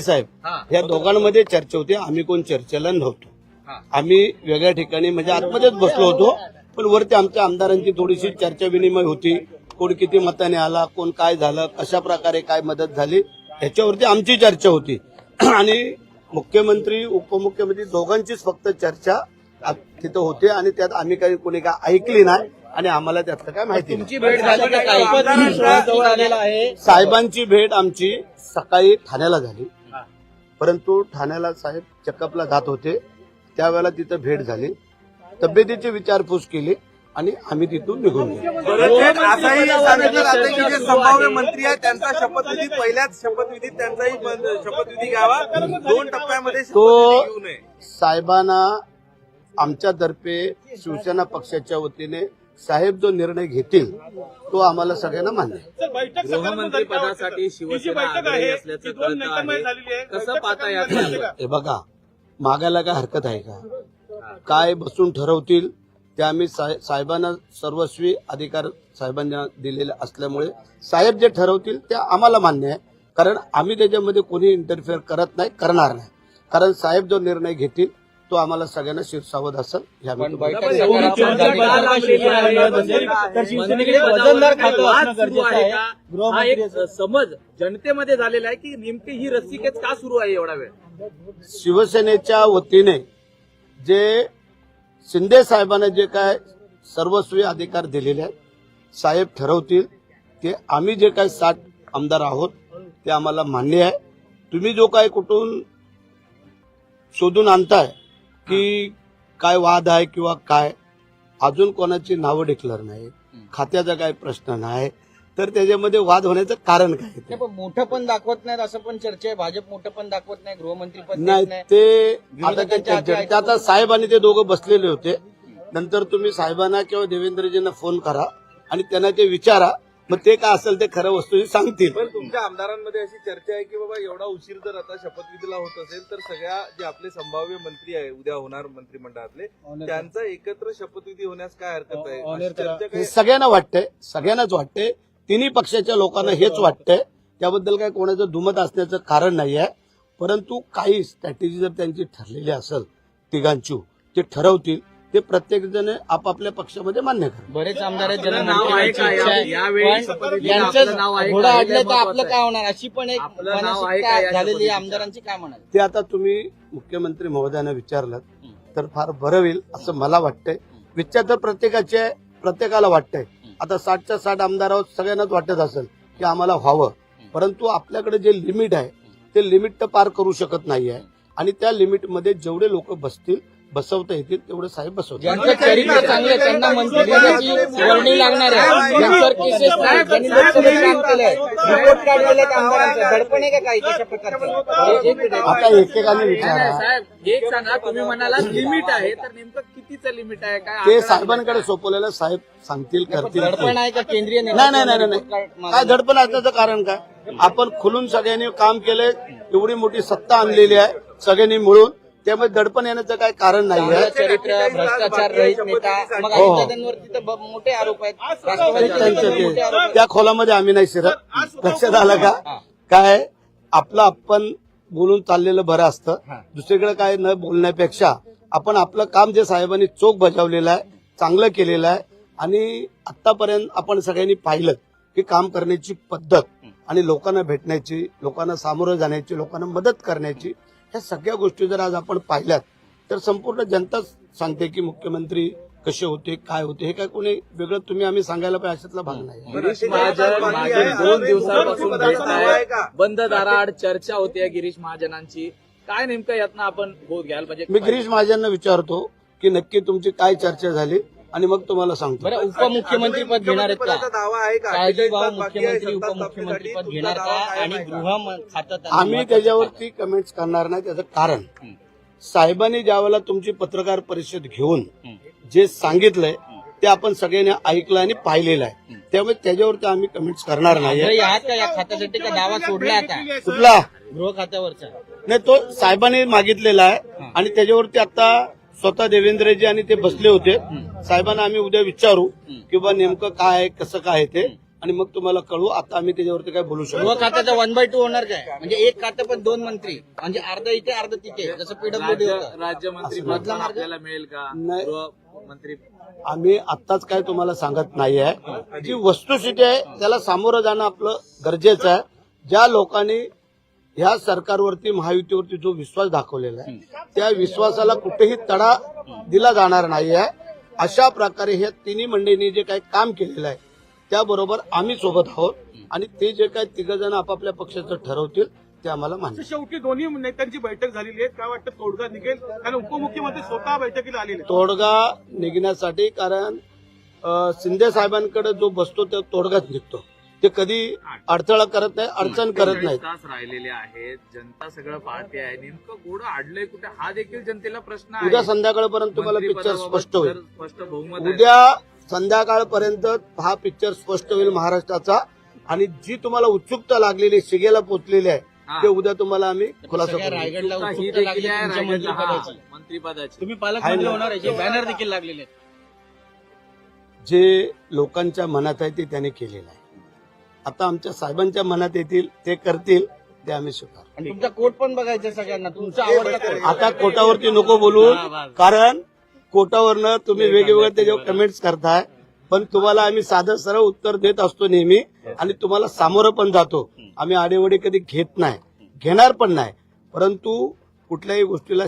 साहेब या दोघांमध्ये चर्चा होती आम्ही कोण चर्चेला नव्हतो. आम्ही वेगळ्या ठिकाणी म्हणजे आतमध्येच बसलो होतो पण वरती आमच्या आमदारांची थोडीशी चर्चा विनिमय होती. कोण किती मताने आला कोण काय झालं कशा प्रकारे काय मदत झाली ह्याच्यावरती आमची चर्चा होती. आणि मुख्यमंत्री उपमुख्यमंत्री दोघांचीच फक्त चर्चा तिथं होते आणि त्यात आम्ही काही कोणी काय ऐकली नाही आणि आम्हाला त्यातलं काय माहिती. तुमची भेट झाली साहेबांची भेट आमची सकाळी ठाण्याला झाली. परंतु ठाण्याला साहेब चेकअपला जात होते. त्यावेळेला तिथं भेट झाली. तब्येतीची विचारपूस केली आणि आम्ही तिथून निघून गेलो. असाही सांगितलं जातं की जे संभाव्य मंत्री आहेत त्यांचा शपथविधी पहिल्याच शपथविधीत त्यांचाही शपथविधी घ्यावा. दोन टप्प्यामध्ये तो- साहेबांना आमच्यातर्फे शिवसेना पक्षाच्या वतीने साहेब जो निर्णय घेतील तो आम्हाला सगळ्यांना मान्य आहे. गृहमंत्री पदासाठी शिवसेना आग्रही असल्याचं कळत आहे. कसं पाहता हे बघा मागायला काय हरकत आहे का? काय बसून ठरवतील ते आम्ही साहे- साहेबांना सर्वस्वी अधिकार साहेबांना दिलेले असल्यामुळे साहेब जे ठरवतील ते आम्हाला मान्य आहे. कारण आम्ही त्याच्यामध्ये कोणी इंटरफेअर करत नाही करणार नाही. कारण साहेब जो निर्णय घेतील तो आम्हाला सगळ्यांना शिरसावध असेल ह्या मी तुम्हाला- मंत्री वजनदार खातं असणं गरजेचं आहे हा एक समज जनतेमध्ये झालेला आहे की नेमकी ही रस्सीकेच का सुरू आहे एवढा वेळ? शिवसेनेच्या वतीने जे शिंदे साहेबांना जे काय सर्वस्वी अधिकार दिलेले आहेत साहेब ठरवतील ते आम्ही जे काय साठ आमदार आहोत ते आम्हाला मान्य आहे. तुम्ही जो काय कुठून शोधून आणताय की काय वाद आहे किंवा काय? अजून कोणाची नावं डिक्लेअर नाही. खात्याचा काय प्रश्न नाही. तर त्याच्यामध्ये वाद होण्याचं कारण काय पण मोठं पण दाखवत नाहीत असं पण चर्चा आहे. भाजप मोठं पण दाखवत नाही गृहमंत्री पद देत नाही. ते आता साहेब आणि ते दोघं बसलेले होते. नंतर तुम्ही साहेबांना किंवा देवेंद्रजींना फोन करा आणि त्यांना ते विचारा. मग ते काय असेल ते खरं वस्तू सांगतील. पण तुमच्या आमदारांमध्ये अशी चर्चा आहे की बाबा एवढा उशीर जर आता शपथविधीला होत असेल तर सगळ्या जे आपले संभाव्य मंत्री आहे उद्या होणार मंत्रिमंडळातले त्यांचा एकत्र शपथविधी होण्यास काय हरकत आहे? अशी चर्चा हे काही सगळ्यांना वाटतंय सगळ्यांनाच वाटतंय तिन्ही पक्षाच्या लोकांना हेच वाटतंय त्याबद्दल काय कोणाचं दुमत असण्याचं कारण नाही आहे परंतु काही स्ट्रॅटेजी जर त्यांची ठरलेली असेल तिघांची ते ठरवतील. ते प्रत्येक जण आपापल्या पक्षामध्ये मान्य करतील बरेच आमदार आहेत ज्यांना नाव आहे का? यावेळी? शपथविधीला आपलं नाव आहे यांचं का? घोडा हे अडलं तर महत्वाचं आपलं आहे. काय होणार? अशी पण एक आपलं नाव आहे का मानसिकता या झालेली? आमदारांची काय म्हणाल? ते आता तुम्ही मुख्यमंत्री महोदयांना विचारलं तर फार बरं होईल असं मला वाटतंय. विचार तर प्रत्येकाचे आहे, प्रत्येकाला वाटतंय. आता साठच्या साठ आमदार आहोत सगळ्यांनाच वाटत असेल की आम्हाला व्हावं. परंतु आपल्याकडे जे लिमिट आहे ते लिमिट तर पार करू शकत नाही आहे आणि त्या लिमिटमध्ये जेवढे लोक बसतील बसवता येतील तेवढे साहेब बसवतील ज्यांचं चरित्र चांगलं आहे, त्यांना मंत्रिपदाची वर्णी लागणार आहे. ज्यांच्यावर केसेस नाही ज्यांनी लोकसभेत काम केलंय. रिपोर्ट काढलेले आहेत आमदारांचं दडपण आहे का काही कशा प्रकारचं? एक मिनिट. आता एकेकाने विचारा. साहेब एक सांगा तुम्ही म्हणाला लिमिट आहे तर नेमकं कितीचं लिमिट आहे? काय ते साहेबांकडे सोपवलेलं साहेब सांगतील करतील. दडपण आहे का केंद्रीय नाही नाही नाही काय धडपण असण्याचं कारण काय? आपण खुलून सगळ्यांनी काम केलंय एवढी मोठी सत्ता आणलेली आहे सगळ्यांनी मिळून. त्यामुळे दडपण येण्याचं काय कारण नाही चांगलं आहे चरित्र भ्रष्टाचार रहित नेता. मग हो. अजितदादांवरती तर ब- मोठे आरोप आहेत. राष्ट्रवादीचे त्यांचं पण मोठे आरोप ते आहेत. त्या खोलामध्ये आम्ही नाही शिरत. लक्षात आलं का? काय? आपलं आपण बोलून चाललेलं बरं असतं. दुसरीकडे काय न बोलण्यापेक्षा आपण आपलं काम जे साहेबांनी चोख बजावलेलं आहे चांगलं केलेलं आहे आणि आतापर्यंत आपण सगळ्यांनी पाहिलं की काम करण्याची पद्धत आणि लोकांना भेटण्याची लोकांना सामोरं जाण्याची लोकांना मदत करण्याची ह्या सगळ्या गोष्टी जर आज आपण पाहिल्यात तर संपूर्ण जनता सांगते की मुख्यमंत्री कसे होते काय होते हे काय कोणी वेगळं तुम्ही आम्ही सांगायला पाहिजे अशातला भाग नाही. गिरीश महाजन मागील दोन दिवसापासून बंद दाराआड चर्चा होते गिरीश महाजनांची. काय नेमकं यातनं आपण बोध घ्याल म्हणजे मी गिरीश महाजनना विचारतो की नक्की तुमची काय चर्चा झाली? आणि मग तुम्हाला सांगतो. बरं उपमुख्यमंत्री पद घेणार आहेत का? दावा आहे का? मुख्यमंत्री उपमुख्यमंत्री पद का? आणि? गृह आम्ही त्याच्यावरती कमेंट्स करणार नाही त्याचं कारण. साहेबांनी ज्यावेळेला तुमची पत्रकार परिषद घेऊन जे सांगितलंय ते आपण सगळ्यांनी ऐकलं आणि पाहिलेलं आहे. त्यामुळे त्याच्यावरती आम्ही कमेंट्स करणार नाही. या खात्यासाठी का दावा सोडला आता? कुठला? गृह खात्यावरचा. नाही तो साहेबांनी मागितलेला आहे आणि त्याच्यावरती आता स्वतः देवेंद्रजी आणि ते बसले होते. साहेबांना आम्ही उद्या विचारू की बा नेमकं काय आहे कसं काय आहे ते. आणि मग तुम्हाला कळवू आता आम्ही त्याच्यावरती काय बोलू शकतो खात्याचं वन बाय टू होणार काय? म्हणजे एक खातं पण दोन मंत्री. म्हणजे अर्ध इथे अर्ध तिथे. जसं पीडब्ल्यूडी राज्यमंत्री. आपल्याला मिळेल का? नाही. गृहमंत्री आम्ही आत्ताच काय तुम्हाला सांगत नाही आहे. जी वस्तुस्थिती आहे त्याला सामोरं जाणं आपलं गरजेचं आहे. ज्या लोकांनी ह्या सरकारवरती महायुतीवरती जो विश्वास दाखवलेला आहे त्या विश्वासाला कुठेही तडा दिला जाणार नाही आहे अशा प्रकारे ह्या तिन्ही मंडळींनी जे काही काम केलेलं आहे त्याबरोबर आम्ही सोबत आहोत आणि ते जे काही तिघ जण आपापल्या पक्षाचं ठरवतील ते आम्हाला मान्य. शेवटी दोन्ही नेत्यांची बैठक झालेली आहे काय वाटतं तोडगा निघेल कारण उपमुख्यमंत्री स्वतः बैठकीला आलेले आहेत. तोडगा निघण्यासाठी कारण शिंदे साहेबांकडे जो बसतो तो तोडगाच निघतो ते कधी अडथळा करत नाही अडचण करत नाही. तास राहिलेले आहेत. जनता सगळं पाहते आहे. नेमकं घोडं अडलंय कुठे? हा देखील जनतेला प्रश्न आहे. उद्या संध्याकाळपर्यंत तुम्हाला पिक्चर स्पष्ट होईल. स्पष्ट बहुमत. उद्या संध्याकाळपर्यंत हा पिक्चर स्पष्ट होईल महाराष्ट्राचा. आणि जी तुम्हाला उत्सुकता लागलेली शिगेला पोचलेली आहे. ते उद्या तुम्हाला आम्ही खुलासा रायगडला मंत्रिपदाची मंत्रिपदाची तुम्ही आहे पालकमंत्री ना? होणार आहे बॅनर देखील लागलेले आहेत. जे लोकांच्या मनात आहे ते त्याने केलेलं आहे. आता आमच्या साहेबांच्या मनात येतील ते करतील ते आम्ही स्वीकार आणि तुमचा कोट पण बघायचा सगळ्यांना. तुमचा आवडता कोट. आता कोटावरती नको बोलू कारण कोटावरनं तुम्ही वेगवेगळे त्याच्यावर कमेंट्स करताय पण तुम्हाला आम्ही साधं सरळ उत्तर देत असतो नेहमी आणि तुम्हाला सामोरं पण जातो. आम्ही आडेवडे कधी घेत नाही घेणार पण नाही परंतु कुठल्याही गोष्टीला